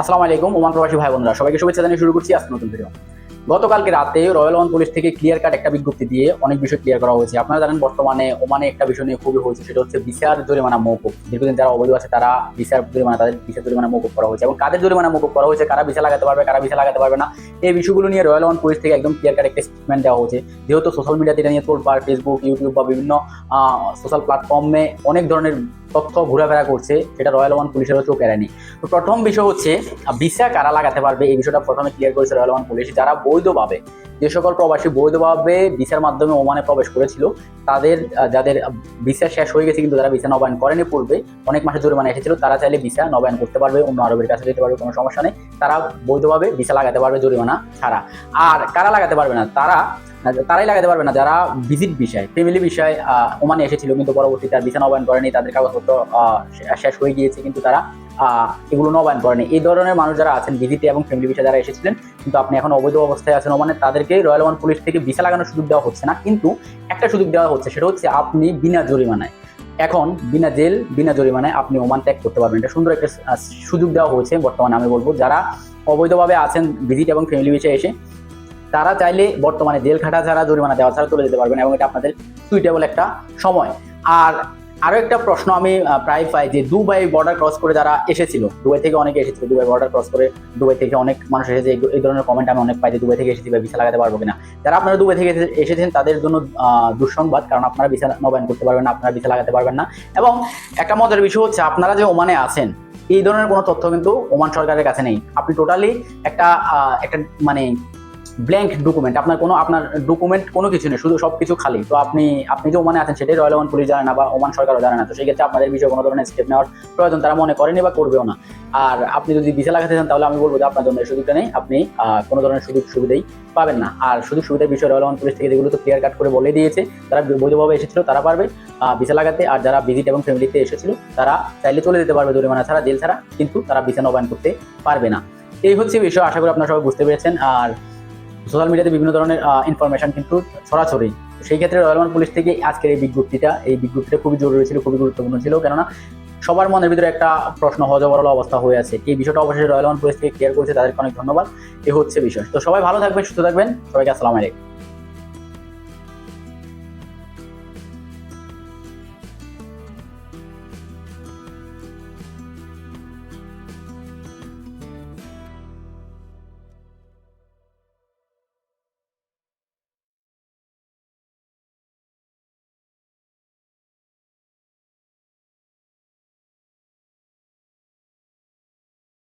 আসসালামু আলাইকুম, ওমান প্রবাসী ভাই বোনরা। সবাইকে শুভেচ্ছা জানিয়ে শুরু করছি আজকে নতুন ভিডিও। গতকালকে রাতে রয়্যাল ওমান পুলিশ থেকে ক্লিয়ার কাট একটা বিজ্ঞপ্তি দিয়ে অনেক বিষয় ক্লিয়ার করা হয়েছে। আপনারা জানেন, বর্তমানে ওমানে একটা বিষয় নিয়ে খুবই হয়েছে, সেটা হচ্ছে বিচার জরিমানা মৌকুব দীর্ঘদিন যারা অবৈধ আছে, তারা বিচার জরিমানা, তাদের বিচার জরিমানা মৌকুব করা হয়েছে। এবং কাদের জরিমানা মৌকুব করা হয়েছে, কারা বিচার লাগাতে পারবে, কারা বিচার লাগাতে পারবে না, এই বিষয়গুলো নিয়ে রয়্যাল ওমান পুলিশ থেকে একদম ক্লিয়ার কাট একটা স্টেটমেন্ট দেওয়া হয়েছে। যেহেতু সোশ্যাল মিডিয়াতে এটা নিয়ে ফেসবুক ইউটিউব বা বিভিন্ন সোশ্যাল প্ল্যাটফর্মে অনেক ধরনের তথ্য ঘোরাফেরা করছে, সেটা রয়্যাল ওয়ান পুলিশেরও চোখ এড়ায়নি তো প্রথম বিষয় হচ্ছে ভিসা কারা লাগাতে পারবে? এই বিষয়টা প্রথমে ক্লিয়ার করেছে রয়্যাল ওয়ান পুলিশ যারা বৈধভাবে যে সকল প্রবাসী বৈধভাবে ভিসার মাধ্যমে ওমানে প্রবেশ করেছিল, তাদের যাদের ভিসা শেষ হয়ে গেছে কিন্তু যারা ভিসা নবায়ন করেনি পূর্বে, অনেক মাসে জরিমানা এসেছিল, তারা চাইলে ভিসা নবায়ন করতে পারবে, অন্য আরবের কাছে যেতে পারবে, কোনো সমস্যা নেই। তারা বৈধভাবে ভিসা লাগাতে পারবে জরিমানা ছাড়া। আর কারা লাগাতে পারবে না? তারা, তারাই লাগাতে পারবে না যারা ভিজিট বিষয় ফ্যামিলি বিষয় ওমানে এসেছিল কিন্তু পরবর্তীতে আর ভিসা নবায়ন করেনি, তাদের কাগজপত্র শেষ হয়ে গিয়েছে কিন্তু তারা এগুলো নবায়ন করেনি। এই ধরনের মানুষ যারা আছেন ভিজিটে এবং ফ্যামিলি বিষয় যারা এসেছিলেন, কিন্তু আপনি এখন অবৈধ অবস্থায় আছেন ওমানে তাদেরকে রয়্যাল ওয়ান পুলিশ থেকে ভিসা লাগানোর সুযোগ দেওয়া হচ্ছে না। কিন্তু একটা সুযোগ দেওয়া হচ্ছে, সেটা হচ্ছে আপনি বিনা জরিমানায়, এখন বিনা জেল, বিনা জরিমানায় আপনি ওমান ত্যাগ করতে পারবেন। এটা সুন্দর একটা সুযোগ দেওয়া হয়েছে বর্তমানে আমি বলব। যারা অবৈধভাবে আছেন ভিজিট এবং ফ্যামিলি বিষয়ে এসে, তারা চাইলে বর্তমানে জেল খাটা ছাড়া জরিমানা দেওয়া ছাড়া চলে যেতে পারবেন এবং এটা আপনাদের সুইটেবল একটা সময়। আর আরও একটা প্রশ্ন আমি প্রায় পাই যে দুবাই বর্ডার ক্রস করে যারা এসেছিল, দুবাই থেকে অনেকে এসেছিল, দুবাই বর্ডার ক্রস করে দুবাই থেকে অনেক মানুষ এসেছে, এই- ধরনের কমেন্ট আমি অনেক পাই যে দুবাই থেকে এসেছি বা ভিসা লাগাতে পারব কিনা। যারা আপনারা দুবাই থেকে এসেছেন, তাদের জন্য দুঃসংবাদ, কারণ আপনারা ভিসা নবায়ন করতে পারবেন না, আপনারা ভিসা লাগাতে পারবেন না। এবং একটা মজার বিষয় হচ্ছে, আপনারা যে ওমানে আছেন, এই ধরনের কোনো তথ্য কিন্তু ওমান সরকারের কাছে নেই। আপনি টোটালি একটা একটা মানে ব্ল্যাঙ্ক ডকুমেন্ট আপনার কোনো, আপনার ডকুমেন্ট কোনো কিছু নেই, শুধু সব কিছু খালি। তো আপনি আপনি যে ওমানে আছেন সেটাই রয়্যাল ওমান পুলিশ জানে না বা ওমান সরকারও জানে না। তো সেই ক্ষেত্রে আপনাদের বিষয়ে কোনো ধরনের স্টেপ নেওয়ার প্রয়োজন তারা মনে করেনি বা করবেও না। আর আপনি যদি ভিসা লাগাতে চান তাহলে আমি বলব যে আপনার জন্য এই সুযোগটা নেই। আপনি কোনো ধরনের সুযোগ সুবিধাই পাবেন না। আর সুযোগ সুবিধার বিষয়ে রয়্যাল ওমান পুলিশ থেকে যেগুলো তো ক্লিয়ার কাট করে বলে দিয়েছে, তারা বৈধভাবে এসেছিল, তারা পারবে ভিসা লাগাতে। আর যারা ভিজিট এবং ফ্যামিলিতে এসেছিল, তারা চাইলে চলে যেতে পারবে জরিমানা ছাড়া, জেল ছাড়া। কিন্তু তারা ভিসা নবায়ন করতে পারবে না। এই হচ্ছে বিষয়, আশা করি আপনারা সবাই বুঝতে পেরেছেন। আর সোশ্যাল মিডিয়াতে বিভিন্ন ধরনের ইনফরমেশন কিন্তু ছড়াছড়ি সেই ক্ষেত্রে রয়্যাল ওয়ান পুলিশ থেকে আজকের এই বিজ্ঞপ্তিটা এই বিজ্ঞপ্তিটা খুবই জরুরি ছিল, খুবই গুরুত্বপূর্ণ ছিল। কেননা সবার মনের ভিতরে একটা প্রশ্ন, হজবরল অবস্থা হয়ে আছে। এই বিষয়টা অবশ্যই রয়্যাল ওয়ান পুলিশ থেকে ক্লিয়ার করেছে, তাদেরকে অনেক ধন্যবাদ। এ হচ্ছে বিষয়। তো সবাই ভালো থাকবেন, সুস্থ থাকবেন। সবাইকে আসসালামু আলাইকুম।